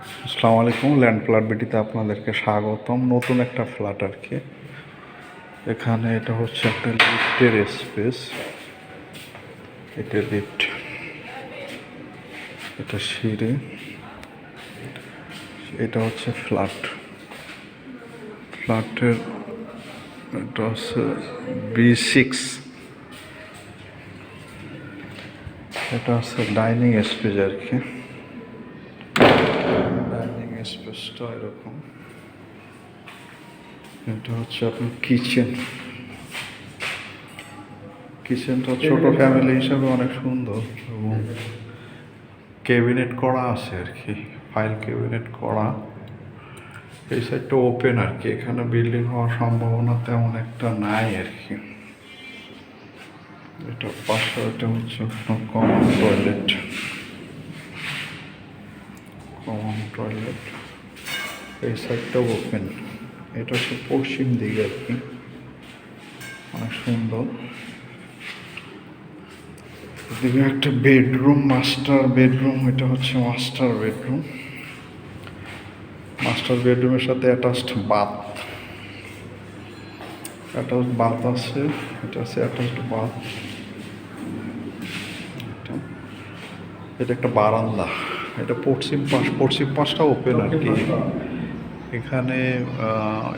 আসসালামু আলাইকুম, land flat বিটিতে আপনাদেরকে স্বাগতম। নতুন একটা ফ্ল্যাট আর কি এখানে এটা হচ্ছে একটা লিফটের স্পেস। এটা লিফট। এটা সিঁড়ি। এটা হচ্ছে ফ্ল্যাট। ফ্ল্যাটের এটা হচ্ছে বি সিক্স। এটা হচ্ছে ডাইনিং স্পেস আর কি স্পেসটা এরকম এটা হচ্ছে আপনার কিচেন। কিচেনটা ছোট ফ্যামিলি হিসাবে অনেক সুন্দর এবং ক্যাবিনেট করা আছে আর কি ফাইল ক্যাবিনেট করা। এই সাইডটা ওপেন আর কি এখানে বিল্ডিং হওয়ার সম্ভাবনা তেমন একটা নাই আর কি। এটা পাশে এটা হচ্ছে কমন টয়লেট কমন টয়লেট। এই সাইডটা ওপেন। এটা হচ্ছে পশ্চিম দিকে আর কি। অনেক সুন্দর। এদিকে একটা বেডরুম, মাস্টার বেডরুম। এটা হচ্ছে মাস্টার বেডরুম। মাস্টার বেডরুমের সাথে অ্যাটাচড বাথ। অ্যাটাচ বাথ আছে। এটা আছে অ্যাটাচড বাথ। এটা একটা বারান্দা। এটা পশ্চিম পাশ পশ্চিম পাশটা ওপেন আর কি। এখানে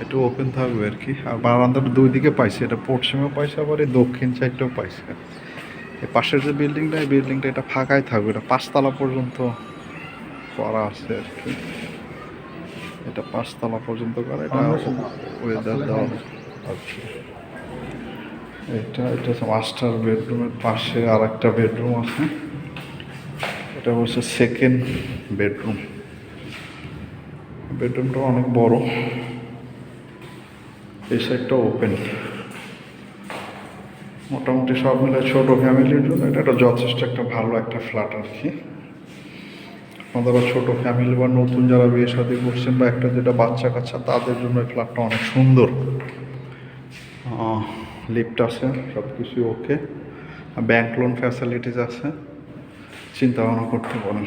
এটা ওপেন থাকবে আর কি। আর বারান্দাটা দুই দিকে পাইছে এটা পশ্চিমেও পাইছে আবার এই দক্ষিণ সাইডটাও পাইছে। এই পাশের যে বিল্ডিংটা এই বিল্ডিংটা এটা ফাঁকাই থাকবে এটা পাঁচতলা পর্যন্ত করা আছে আর কি। এটা পাঁচতলা পর্যন্ত করা এটা ওয়েদার দেওয়া। আছে এটা এটা মাস্টার বেডরুমের পাশে আর একটা বেডরুম আছে। এটা হচ্ছে সেকেন্ড বেডরুম বেডরুমটা অনেক বড়। এই সাইডটা ওপেন মোটামুটি সব মিলে ছোট ফ্যামিলির জন্য এটা একটা যথেষ্ট একটা ভালো একটা ফ্ল্যাট আর কি আপনারা ছোট ফ্যামিলি বা নতুন যারা বিয়ে শাদী করছেন বা একটা যেটা বাচ্চা কাচ্চা, তাদের জন্য এই ফ্ল্যাটটা অনেক সুন্দর। লিফট আছে সব কিছু ওকে ব্যাংক লোন ফ্যাসিলিটিস আছে। চিন্তা ভাবনা করতে পারেন।